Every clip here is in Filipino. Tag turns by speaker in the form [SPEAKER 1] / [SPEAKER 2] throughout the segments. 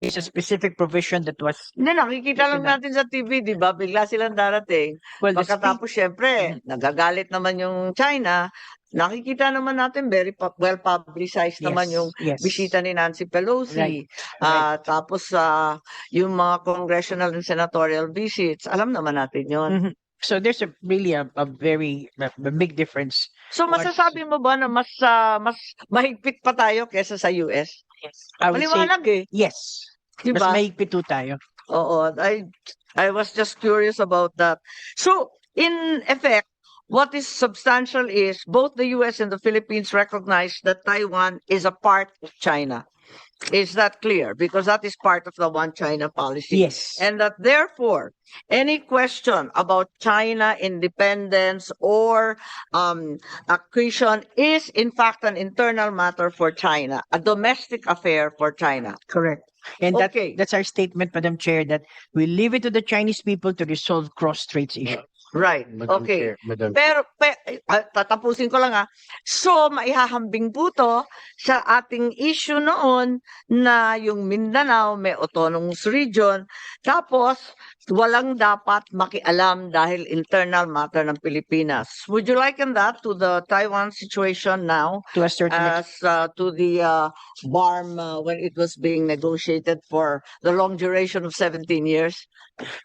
[SPEAKER 1] is a specific provision that was
[SPEAKER 2] Hindi, nakikita lang natin sa TV, di ba? Bigla silang darating.
[SPEAKER 1] well the
[SPEAKER 2] Pagkatapos, syempre, nagagalit naman yung China. Nakikita naman natin, very pu- well publicized naman
[SPEAKER 1] Yes,
[SPEAKER 2] yung
[SPEAKER 1] yes.
[SPEAKER 2] bisita ni Nancy Pelosi.
[SPEAKER 1] Right,
[SPEAKER 2] Ah, tapos, ah, yung mga congressional and senatorial visits, alam naman natin yon.
[SPEAKER 1] Mhm. So there's a really a, a very a, a big difference.
[SPEAKER 2] So, masasabi mo ba na mas ah, mas mahigpit pa tayo kesa sa US?
[SPEAKER 1] I would say
[SPEAKER 2] Maliwanag eh.
[SPEAKER 1] yes.
[SPEAKER 2] Di
[SPEAKER 1] Mas
[SPEAKER 2] ba?
[SPEAKER 1] mahigpit po tayo.
[SPEAKER 2] Oo, I I was just curious about that. So, in effect, what is substantial is both the US and the Philippines recognize that Taiwan is a part of China. Is that clear? Because that is part of the one China policy.
[SPEAKER 1] Yes.
[SPEAKER 2] And that therefore, any question about China independence or um, accretion is in fact an internal matter for China, a domestic affair for China.
[SPEAKER 1] Correct. And that,
[SPEAKER 2] Okay.
[SPEAKER 1] that's our statement, Madam Chair, that we leave it to the Chinese people to resolve cross-straits issues.
[SPEAKER 2] Right.
[SPEAKER 3] Madam
[SPEAKER 2] Okay.
[SPEAKER 3] Chair, Madam
[SPEAKER 2] Pero, pe, ah, tatapusin ko lang ah. So, maihahambing po to sa ating issue noon na yung Mindanao may autonomous region. Tapos, walang dapat makialam dahil internal matter ng Pilipinas. Would you liken that to the Taiwan situation now
[SPEAKER 1] To a certain
[SPEAKER 2] as uh, to the uh, BARM uh, when it was being negotiated for the long duration of 17 years?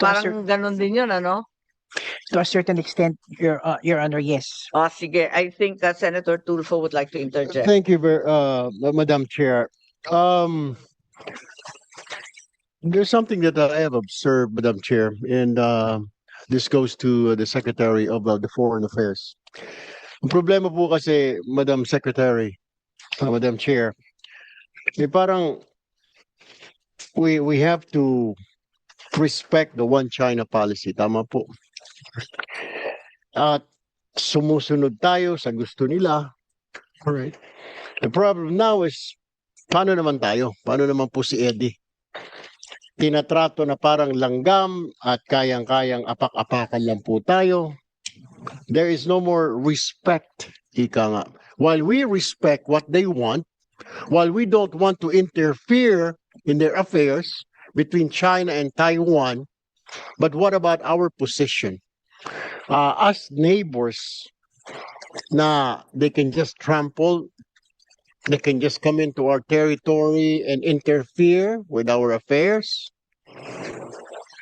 [SPEAKER 2] Parang ganun din yun, ano?
[SPEAKER 1] To a certain extent, Your uh, Your Honor, yes.
[SPEAKER 2] Ah, sige. I think that Senator Tulfo would like to interject.
[SPEAKER 3] Thank you, ver- uh, Madam Chair. Um, there's something that I have observed, Madam Chair, and uh, this goes to the Secretary of uh, the Foreign Affairs. Ang problema po kasi, Madam Secretary, uh, Madam Chair, eh parang we we have to respect the one China policy. Tama po. At sumusunod tayo sa gusto nila. Alright. The problem now is, paano naman tayo? Paano naman po si Eddie? Tinatrato na parang langgam at kayang-kayang apak-apakan lang po tayo. There is no more respect, ika nga. While we respect what they want, while we don't want to interfere in their affairs between China and Taiwan, but what about our position? Uh, as neighbors, na they can just trample, they can just come into our territory and interfere with our affairs.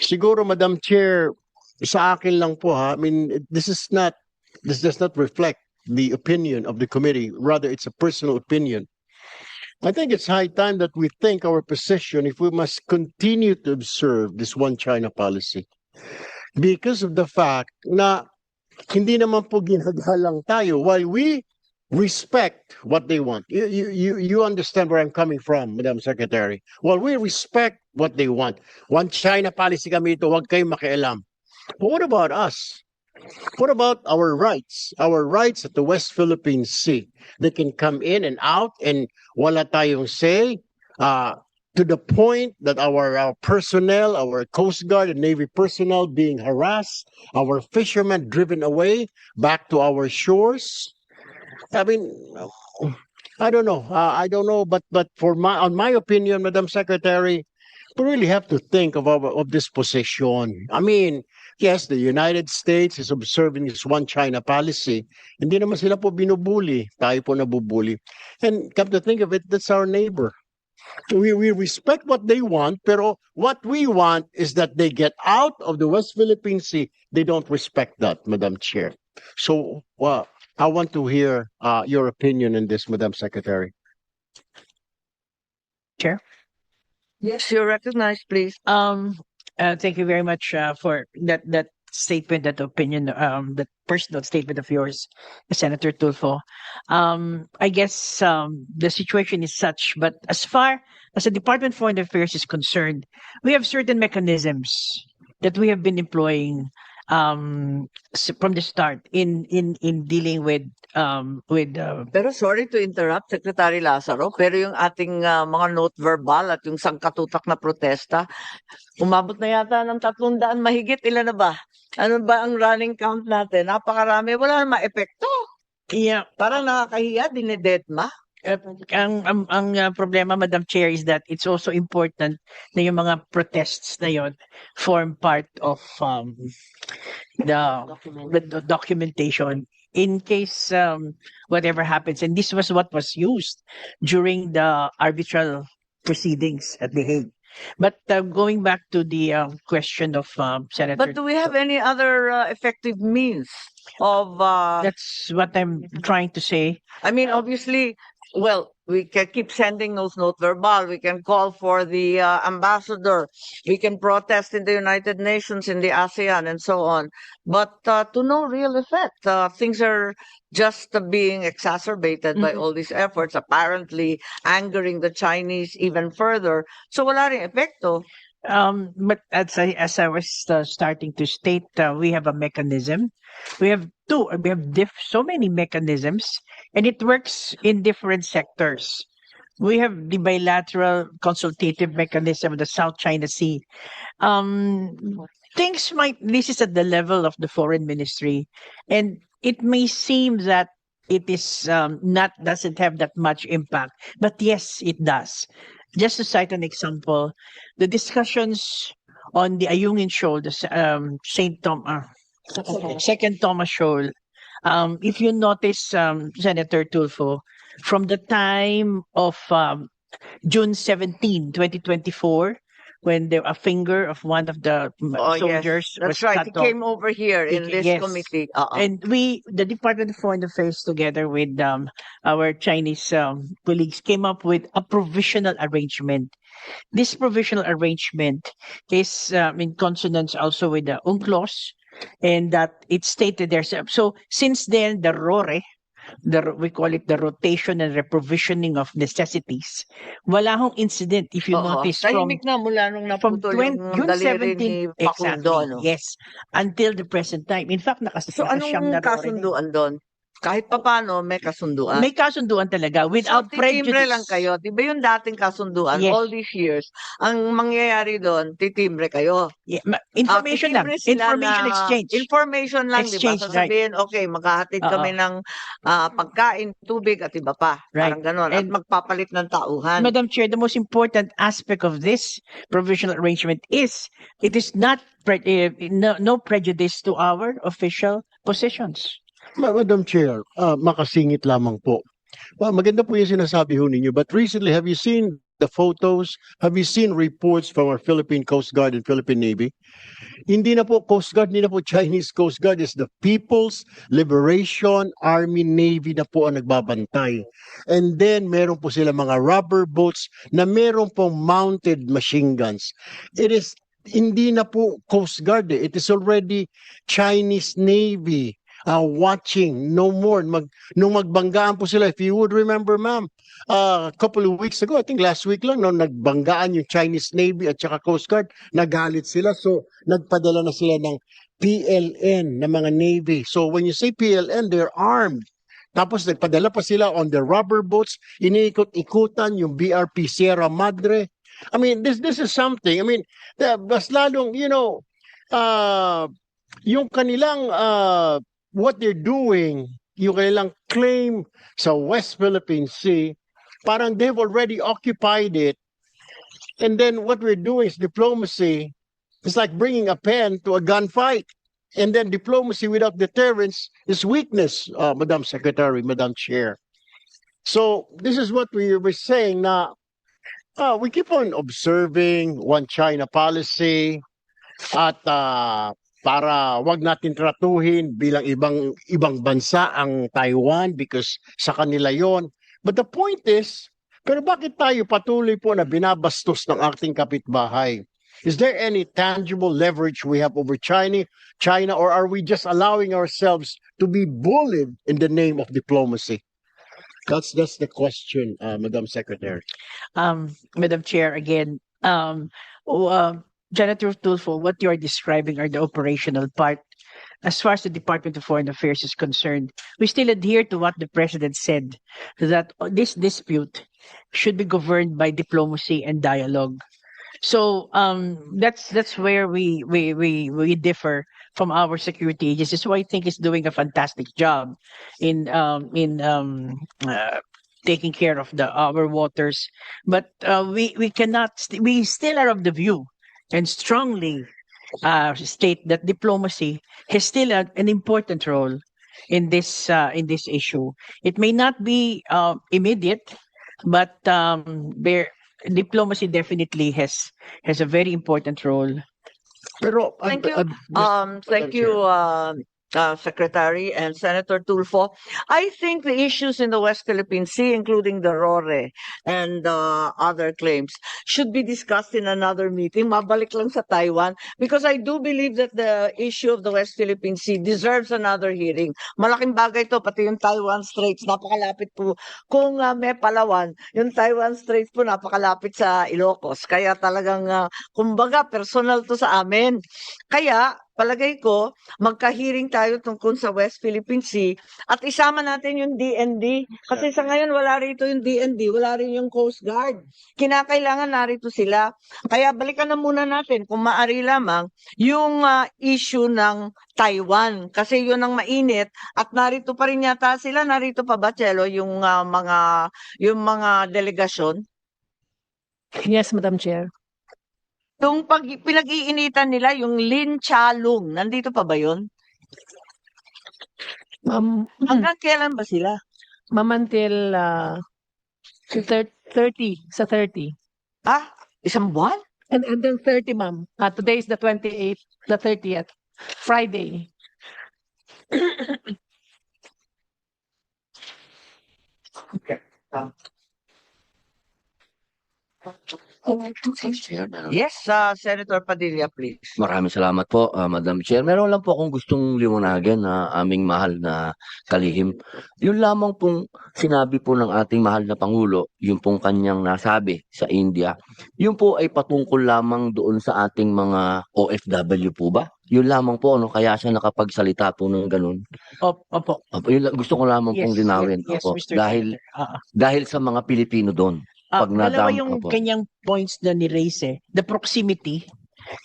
[SPEAKER 3] Siguro, Madam Chair, sa akin lang po ha, I mean, this is not, this does not reflect the opinion of the committee. Rather, it's a personal opinion. I think it's high time that we think our position if we must continue to observe this one China policy. Because of the fact na hindi naman po ginagalang tayo while we respect what they want. You, you, you, understand where I'm coming from, Madam Secretary. While we respect what they want. One China policy kami ito, huwag kayong makialam. But what about us? What about our rights? Our rights at the West Philippine Sea. They can come in and out and wala tayong say. Uh, to the point that our, our personnel, our Coast Guard and Navy personnel being harassed, our fishermen driven away back to our shores. I mean, I don't know. Uh, I don't know, but but for my on my opinion, Madam Secretary, we really have to think of our, of this position. I mean, yes, the United States is observing its one China policy. Hindi naman sila po binubuli. Tayo po nabubuli. And come to think of it, that's our neighbor. We, we respect what they want, pero what we want is that they get out of the West Philippine Sea. They don't respect that, Madam Chair. So, well, I want to hear uh, your opinion on this, Madam Secretary. Chair?
[SPEAKER 2] Yes, you're recognized, please.
[SPEAKER 1] Um, uh, thank you very much uh, for that that statement, that opinion, um, that personal statement of yours, Senator Tulfo. Um, I guess um, the situation is such, but as far as the Department of Foreign Affairs is concerned, we have certain mechanisms that we have been employing um, from the start in in in dealing with um, with uh,
[SPEAKER 2] Pero sorry to interrupt, Secretary Lazaro, pero yung ating ah, mga note verbal at yung sangkatutak na protesta, umabot na yata ng tatlong daan mahigit. Ilan na ba? Ano ba ang running count natin? Napakarami. Wala na ma-epekto.
[SPEAKER 1] yeah
[SPEAKER 2] Parang nakakahiya, dinedetma.
[SPEAKER 1] Uh, ang ang, ang uh, problema Madam Chair is that it's also important na yung mga protests na yon form part of um, the, the, the documentation in case um, whatever happens and this was what was used during the arbitral proceedings at The Hague. But uh, going back to the um, question of um, Senator
[SPEAKER 2] But do we have any other uh, effective means of, uh,
[SPEAKER 1] That's what I'm trying to say.
[SPEAKER 2] I mean, obviously, well, we can keep sending those notes verbal. We can call for the uh, ambassador. We can protest in the United Nations, in the ASEAN, and so on. But uh, to no real effect. Uh, things are just uh, being exacerbated by
[SPEAKER 1] Mhm.
[SPEAKER 2] all these efforts, apparently angering the Chinese even further. So wala rin epekto.
[SPEAKER 1] Um, but as I as I was uh, starting to state, uh, we have a mechanism. We have two. We have diff- so many mechanisms, and it works in different sectors. We have the bilateral consultative mechanism of the South China Sea. Um, things might. This is at the level of the foreign ministry, and it may seem that it is um, not doesn't have that much impact, but yes, it does. Just to cite an example, the discussions on the Ayungin Shoal, the um, Saint Tom, uh, Second Thomas Shoal. Um, if you notice, um, Senator Tulfo, from the time of um, June 17, 2024, when there a finger of one of the um,
[SPEAKER 2] Oh, yes.
[SPEAKER 1] soldiers was
[SPEAKER 2] That's right.
[SPEAKER 1] cut
[SPEAKER 2] He
[SPEAKER 1] off.
[SPEAKER 2] came over here in this
[SPEAKER 1] yes.
[SPEAKER 2] committee. Uh-uh.
[SPEAKER 1] And we, the Department of Foreign Affairs, together with um, our Chinese um, colleagues, came up with a provisional arrangement. This provisional arrangement is um, in consonance also with the UNCLOS, and that it stated there. So, so since then, the RORE, the we call it the rotation and reprovisioning of necessities. Wala hong incident if you
[SPEAKER 2] Oo.
[SPEAKER 1] notice from
[SPEAKER 2] Tahimik na mula nung
[SPEAKER 1] from
[SPEAKER 2] naputol
[SPEAKER 1] 20,
[SPEAKER 2] yung
[SPEAKER 1] June
[SPEAKER 2] daliri
[SPEAKER 1] 17
[SPEAKER 2] ni
[SPEAKER 1] exactly
[SPEAKER 2] Facundo. No?
[SPEAKER 1] yes until the present time in fact nakas
[SPEAKER 2] So anong
[SPEAKER 1] na yun.
[SPEAKER 2] kasunduan doon? Kahit papano may kasunduan.
[SPEAKER 1] may kasunduan talaga without
[SPEAKER 2] so, titimbre
[SPEAKER 1] prejudice
[SPEAKER 2] lang kayo. Di ba yung dating kasunduan,
[SPEAKER 1] Yes.
[SPEAKER 2] all these years, ang mangyayari doon, titimbre kayo.
[SPEAKER 1] Yeah, ma-
[SPEAKER 2] Ah,
[SPEAKER 1] information lang
[SPEAKER 2] titimbre sila
[SPEAKER 1] information
[SPEAKER 2] na-
[SPEAKER 1] exchange
[SPEAKER 2] Information lang, di ba?
[SPEAKER 1] Exchange, right.
[SPEAKER 2] Sasabihin, okay, maghahatid
[SPEAKER 1] Oo.
[SPEAKER 2] kami ng ah, pagkain, tubig, at iba pa.
[SPEAKER 1] Right.
[SPEAKER 2] Parang ganon. At
[SPEAKER 1] And-
[SPEAKER 2] magpapalit ng tauhan.
[SPEAKER 1] Madam Chair, the most important aspect of this provisional arrangement is it is not pre- eh, no, no prejudice to our official positions.
[SPEAKER 3] Ma- Madam Chair, ah, makasingit lamang po. Well, maganda po yung sinasabi ho ninyo. But recently, have you seen the photos? Have you seen reports from our Philippine Coast Guard and Philippine Navy? Hindi na po Coast Guard, hindi na po Chinese Coast Guard. It's the People's Liberation Army Navy na po ang nagbabantay. And then, meron po sila mga rubber boats na meron pong mounted machine guns. It is hindi na po Coast Guard eh. It is already Chinese Navy uh, watching no more mag nung magbanggaan po sila if you would remember ma'am uh, a couple of weeks ago I think last week lang no nagbanggaan yung Chinese Navy at saka Coast Guard nagalit sila. So nagpadala na sila ng PLN na mga navy. So when you say PLN they're armed. Tapos nagpadala pa sila on the rubber boats. Iniikot-ikutan yung BRP Sierra Madre. I mean this this is something I mean the, mas lalong you know uh, yung kanilang uh, what they're doing, yung kanilang claim sa West Philippine Sea, parang they've already occupied it. And then what we're doing is diplomacy. It's like bringing a pen to a gunfight. And then diplomacy without deterrence is weakness, uh, Madam Secretary, Madam Chair. So this is what we were saying now. uh, we keep on observing one China policy at uh, para wag natin tratuhin bilang ibang ibang bansa ang Taiwan because sa kanila yon. But the point is, pero bakit tayo patuloy po na binabastos ng ating kapitbahay? Is there any tangible leverage we have over China, China or are we just allowing ourselves to be bullied in the name of diplomacy? That's that's the question, uh, Madam Secretary.
[SPEAKER 1] Um, Madam Chair, again, um, um, Janitor Tulfo, what you are describing are the operational part. As far as the Department of Foreign Affairs is concerned, we still adhere to what the President said, that this dispute should be governed by diplomacy and dialogue. So um, that's that's where we we we we differ from our security agencies, who I think is doing a fantastic job in um, in um, uh, taking care of the our waters. But uh, we we cannot. St- we still are of the view and strongly uh, state that diplomacy has still a, an important role in this uh, in this issue. It may not be uh, immediate, but um, there diplomacy definitely has has a very important role.
[SPEAKER 3] Pero,
[SPEAKER 2] Thank you.
[SPEAKER 3] uh, uh,
[SPEAKER 2] Um, thank you, uh, uh, Secretary and Senator Tulfo. I think the issues in the West Philippine Sea, including the RORE and uh, other claims, should be discussed in another meeting. Mabalik lang sa Taiwan because I do believe that the issue of the West Philippine Sea deserves another hearing. Malaking bagay to, pati yung Taiwan Straits, napakalapit po. Kung uh, may Palawan, yung Taiwan Straits po napakalapit sa Ilocos. Kaya talagang, uh, kumbaga, personal to sa amin. Kaya, palagay ko, magka-hearing tayo tungkol sa West Philippine Sea at isama natin yung DND. Kasi sa ngayon, wala rito yung DND, wala rin yung Coast Guard. Kinakailangan narito sila. Kaya balikan na muna natin, kung maari lamang, yung ah, issue ng Taiwan. Kasi yun ang mainit at narito pa rin yata sila, narito pa ba, Chelo, yung ah, mga, yung mga delegasyon?
[SPEAKER 4] Yes, Madam Chair.
[SPEAKER 2] Yung pag pinag-iinitan nila, yung Lin Chalung, nandito pa ba yun?
[SPEAKER 4] Ma'am,
[SPEAKER 2] Hanggang kailan ba sila?
[SPEAKER 4] ma'am until uh, thir- 30, sa 30.
[SPEAKER 2] Ah, isang buwan?
[SPEAKER 4] And, then 30, ma'am. Uh, today is the 28th, the 30th, Friday.
[SPEAKER 2] Yes, uh, Senator Padilla, please.
[SPEAKER 5] Maraming salamat po, ah, Madam Chair. Meron lang po akong gustong liwanagin na aming mahal na kalihim. Yun lamang pong sinabi po ng ating mahal na Pangulo, yung pong kanyang nasabi sa India, yun po ay patungkol lamang doon sa ating mga OFW po ba? Yun lamang po, ano, kaya siya nakapagsalita po ng ganun.
[SPEAKER 1] Op- Opo.
[SPEAKER 5] Opo, yun lang- gusto ko lamang pong linawin.
[SPEAKER 1] yes,
[SPEAKER 5] Opo,
[SPEAKER 1] Mr.
[SPEAKER 5] dahil.
[SPEAKER 1] Ah, ah.
[SPEAKER 5] dahil sa mga Pilipino doon.
[SPEAKER 1] Ah,
[SPEAKER 5] Pag
[SPEAKER 1] dalawa
[SPEAKER 5] nadam-
[SPEAKER 1] yung
[SPEAKER 5] opo.
[SPEAKER 1] kanyang points na ni-raise eh. The proximity,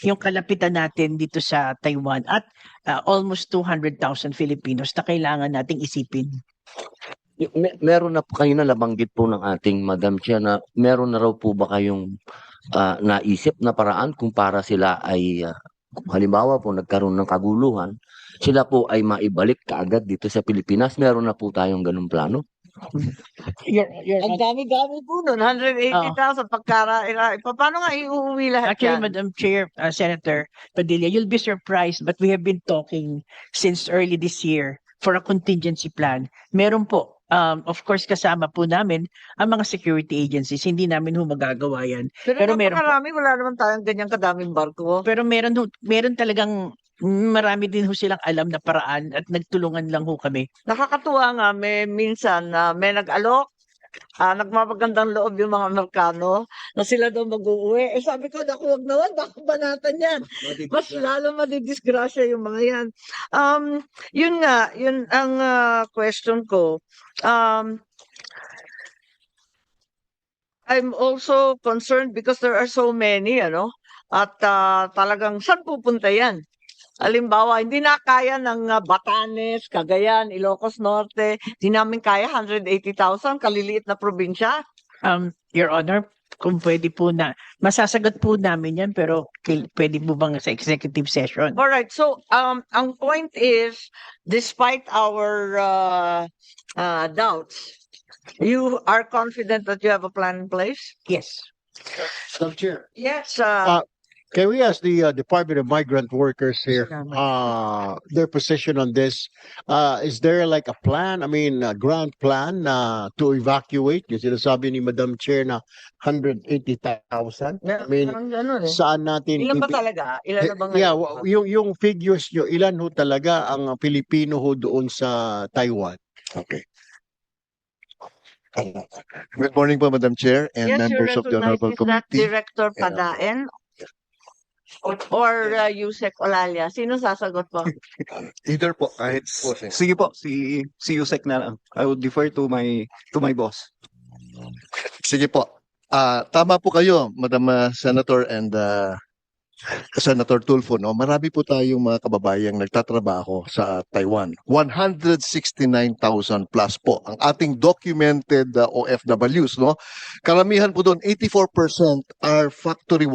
[SPEAKER 1] yung kalapitan natin dito sa Taiwan at ah, almost 200,000 Filipinos na kailangan nating isipin.
[SPEAKER 5] Y- me- meron na po kayo na nabanggit po ng ating Madam Chair na meron na raw po ba kayong ah, naisip na paraan kung para sila ay kung halimbawa po nagkaroon ng kaguluhan, sila po ay maibalik kaagad dito sa Pilipinas. Meron na po tayong ganung plano.
[SPEAKER 1] Your, your,
[SPEAKER 2] Ang dami-dami po nun, 180,000 pagkara, ira- pa- paano nga iuwi lahat
[SPEAKER 1] Actually,
[SPEAKER 2] yan?
[SPEAKER 1] Madam Chair, uh, Senator Padilla, you'll be surprised, but we have been talking since early this year for a contingency plan. Meron po, um, of course, kasama po namin ang mga security agencies. Hindi namin ho magagawa yan.
[SPEAKER 2] Pero,
[SPEAKER 1] pero meron po.
[SPEAKER 2] napakarami, wala naman tayong ganyang kadaming barko.
[SPEAKER 1] Pero meron, ho- meron talagang marami din ho silang alam na paraan at nagtulungan lang ho kami.
[SPEAKER 2] Nakakatuwa nga, may minsan na may nag-alok, ah, nagmamagandang loob yung mga Amerikano na sila daw mag-uwi. Eh sabi ko, naku, wag naman, baka banatan yan. Mas lalo madidisgrasya yung mga yan. Um, yun nga, yun ang ah, question ko. Um, I'm also concerned because there are so many, ano, at ah, talagang saan pupunta yan? Halimbawa, hindi na kaya ng ah, Batanes, Cagayan, Ilocos Norte, hindi namin kaya 180,000, kaliliit na probinsya.
[SPEAKER 1] Um, Your Honor, kung pwede po na, masasagot po namin yan, pero pwede po bang sa executive session?
[SPEAKER 2] All right, so um, ang point is, despite our uh, uh, doubts, you are confident that you have a plan in place?
[SPEAKER 1] Yes.
[SPEAKER 3] Madam Chair,
[SPEAKER 2] Yes. Uh,
[SPEAKER 3] can we ask the uh, Department of Migrant Workers here, uh, their position on this? Uh, is there like a plan, I mean, a grand plan uh, to evacuate? Yung sinasabi ni Madam Chair na 180,000? I mean,
[SPEAKER 2] parang ganun eh.
[SPEAKER 3] saan natin
[SPEAKER 2] Ilan ba
[SPEAKER 3] ipi-
[SPEAKER 2] talaga? Ilan na ba
[SPEAKER 3] Eh, Yeah,
[SPEAKER 2] ngayon?
[SPEAKER 3] wa- yung yung figures nyo, ilan ho talaga ang Pilipino ho doon sa Taiwan? Okay.
[SPEAKER 6] Good morning po, Madam Chair and
[SPEAKER 2] Yes, you
[SPEAKER 6] members of the
[SPEAKER 2] recognize,
[SPEAKER 6] Honorable
[SPEAKER 2] is that
[SPEAKER 6] Committee.
[SPEAKER 2] Director Padaen? Or uh, Yusek Olalia? Sino sasagot po?
[SPEAKER 6] Either po, kahit po. sir.
[SPEAKER 7] Sige po, si si Yusek na lang. I would defer to my to my boss.
[SPEAKER 6] Sige po. Ah, tama po kayo, Madam ah, Senator and uh, Senator Tulfo, no, marami po tayong mga kababayang nagtatrabaho sa Taiwan. 169,000 plus po ang ating documented uh, OFWs, no. Karamihan po doon, 84% are factory workers.